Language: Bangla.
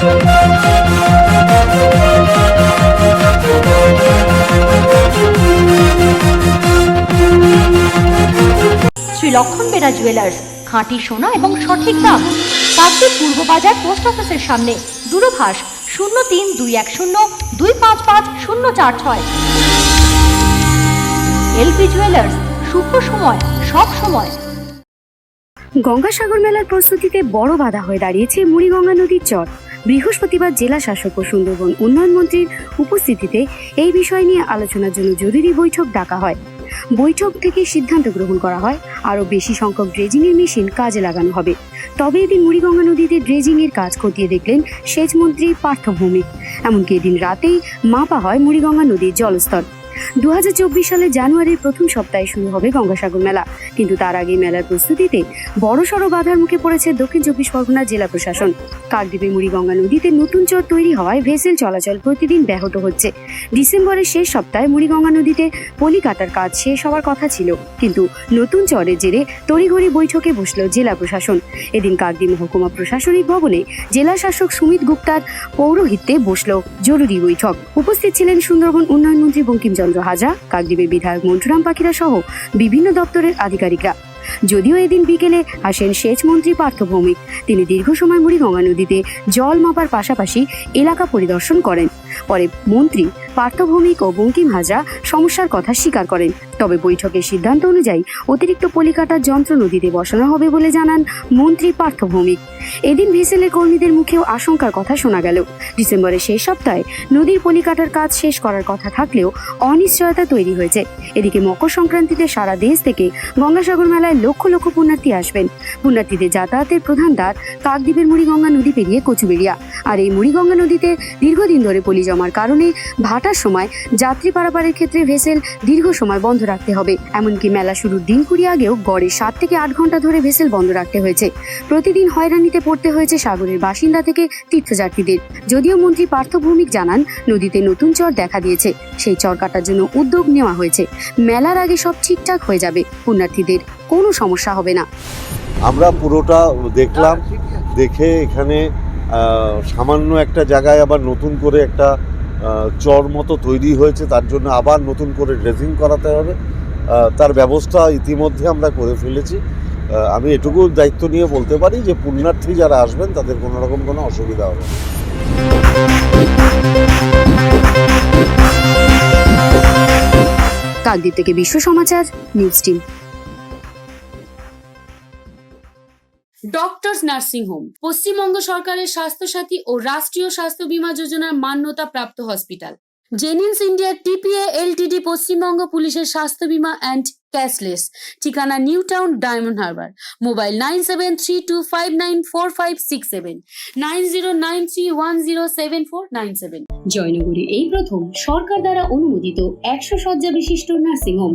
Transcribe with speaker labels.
Speaker 1: শ্রী লক্ষণ বেরা জুয়েলার্স খাঁটি সোনা এবং সঠিক দাম। কাকদ্বীপ পূর্ব বাজার পোস্ট অফিসের সামনে, দূরভাষ শূন্য তিন দুই এক শূন্য দুই পাঁচ পাঁচ শূন্য চার ছয়। এলপি জুয়েলার্স শুভ সময়, সব সময়।
Speaker 2: গঙ্গাসাগর মেলার প্রস্তুতিতে বড় বাধা হয়ে দাঁড়িয়েছে মুড়িগঙ্গা নদীর চর। বৃহস্পতিবার জেলা শাসক ও সুন্দরবন উন্নয়ন মন্ত্রীর উপস্থিতিতে এই বিষয় নিয়ে আলোচনার জন্য জরুরি বৈঠক ডাকা হয়। বৈঠক থেকে সিদ্ধান্ত গ্রহণ করা হয়, আরও বেশি সংখ্যক ড্রেজিংয়ের মেশিন কাজে লাগানো হবে। তবে এদিন মুড়িগঙ্গা নদীতে ড্রেজিংয়ের কাজ খতিয়ে দেখলেন সেচ মন্ত্রী পার্থ ভৌমিক। এমনকি এদিন রাতেই মাপা হয় মুড়িগঙ্গা নদীর জলস্তর। দু সালের জানুয়ারির প্রথম সপ্তাহে শুরু হবে গঙ্গাসাগর মেলা। কিন্তু তার আগে মেলার প্রস্তুতিতে বড়সড় বাধার মুখে পড়েছে দক্ষিণ চব্বিশ পরগনা জেলা প্রশাসন। কাকদ্বীপে মুড়িগঙ্গা নদীতে নতুন চর তৈরি হওয়ায় ভেসেল চলাচল প্রতিদিন ব্যাহত হচ্ছে। ডিসেম্বরের শেষ সপ্তাহে মুড়িগঙ্গা নদীতে পলি কাটার কাজ শেষ হওয়ার কথা ছিল। কিন্তু নতুন চরের জেরে তড়িঘড়ি বৈঠকে বসল জেলা প্রশাসন। এদিন কাকদ্বীপ মহকুমা প্রশাসনিক ভবনে জেলা শাসক সুমিত গুপ্তার পৌরোহিত্যে বসল জরুরি বৈঠক। উপস্থিত ছিলেন সুন্দরবন উন্নয়ন মন্ত্রী বঙ্কিমচন্দ্র হাজা কাকদ্বীপের বিধায়ক মন্টুরাম পাখিরা সহ বিভিন্ন দপ্তরের আধিকারিকরা। যদিও এদিন বিকেলে আসেন সেচ মন্ত্রী পার্থ ভৌমিক, তিনি দীর্ঘ সময় মুড়িগঙ্গা নদীতে জল মাপার পাশাপাশি এলাকা পরিদর্শন করেন। পরে মন্ত্রী পার্থ ভৌমিক ও বঙ্কিম হাজরা সমস্যার কথা স্বীকার করেন। তবে বৈঠকের সিদ্ধান্ত অনুযায়ী অতিরিক্ত পলিকাটার যন্ত্র নদীতে বসানো হবে বলে জানান মন্ত্রী পার্থ ভৌমিক এদিন ভেসেলের কর্মীদের মুখেও আশঙ্কার কথা শোনা গেল। ডিসেম্বরের শেষ সপ্তাহে নদীর পলিকাটার কাজ শেষ করার কথা থাকলেও অনিশ্চয়তা তৈরি হয়েছে। এদিকে মকর সংক্রান্তিতে সারা দেশ থেকে গঙ্গাসাগর মেলায় লক্ষ লক্ষ পুণ্যার্থী আসবেন। পুণ্যার্থীদের যাতায়াতের প্রধান দ্বার কাকদ্বীপের মুড়িগঙ্গা নদী পেরিয়ে কচুবেড়িয়া। আর এই মুড়িগঙ্গা নদীতে দীর্ঘদিন ধরে পলি জমার কারণে ভাটার সময় যাত্রী পারাপারের ক্ষেত্রে ভেসেল দীর্ঘ সময় বন্ধ রাখতে হবে। এমনকি মেলা শুরুর দিন কুড়ি আগেও গড়ে সাত থেকে আট ঘণ্টা ধরে ভেসেল বন্ধ রাখতে হয়েছে। প্রতিদিন হয়রানিতে পড়তে হয়েছে সাগরের বাসিন্দা থেকে তীর্থযাত্রীদের। যদিও মন্ত্রী পার্থ ভৌমিক জানান, নদীতে নতুন চর দেখা দিয়েছে। সেই চর কাটার জন্য উদ্যোগ নেওয়া হয়েছে। মেলার আগে সব ঠিকঠাক হয়ে যাবে। পুণ্যার্থীদের কোনো সমস্যা হবে না।
Speaker 3: আমরা পুরোটা দেখলাম, দেখে এখানে সামান্য একটা জায়গায় আবার নতুন করে একটা চর মতো তৈরি হয়েছে, তার জন্য আবার নতুন করে ড্রেসিং করাতে হবে। তার ব্যবস্থা ইতিমধ্যে আমরা করে ফেলেছি। আমি এটুকু দায়িত্ব নিয়ে বলতে পারি যে, পুণ্যার্থী যারা আসবেন, তাদের কোনো রকম কোনো অসুবিধা হবে
Speaker 2: কাকদ্বীপ থেকে বিশ্ব সমাচার, news team.
Speaker 4: Doctors nursing home, Paschimbanga সরকারের স্বাস্থ্যসাথী ও রাষ্ট্রীয় স্বাস্থ্য বীমা যোজনার মান্যতা প্রাপ্ত hospital. Genins India TPA LTD Paschimbanga পুলিশের স্বাস্থ্য বীমা অ্যান্ড ক্যাশলেস, ঠিকানা New Town Diamond Harbour, mobile nine seven three two five nine four five six seven, nine zero nine three one zero seven four nine seven. জয়নগরে এই প্রথম সরকার দ্বারা অনুমোদিত একশো শয্যা বিশিষ্ট nursing home.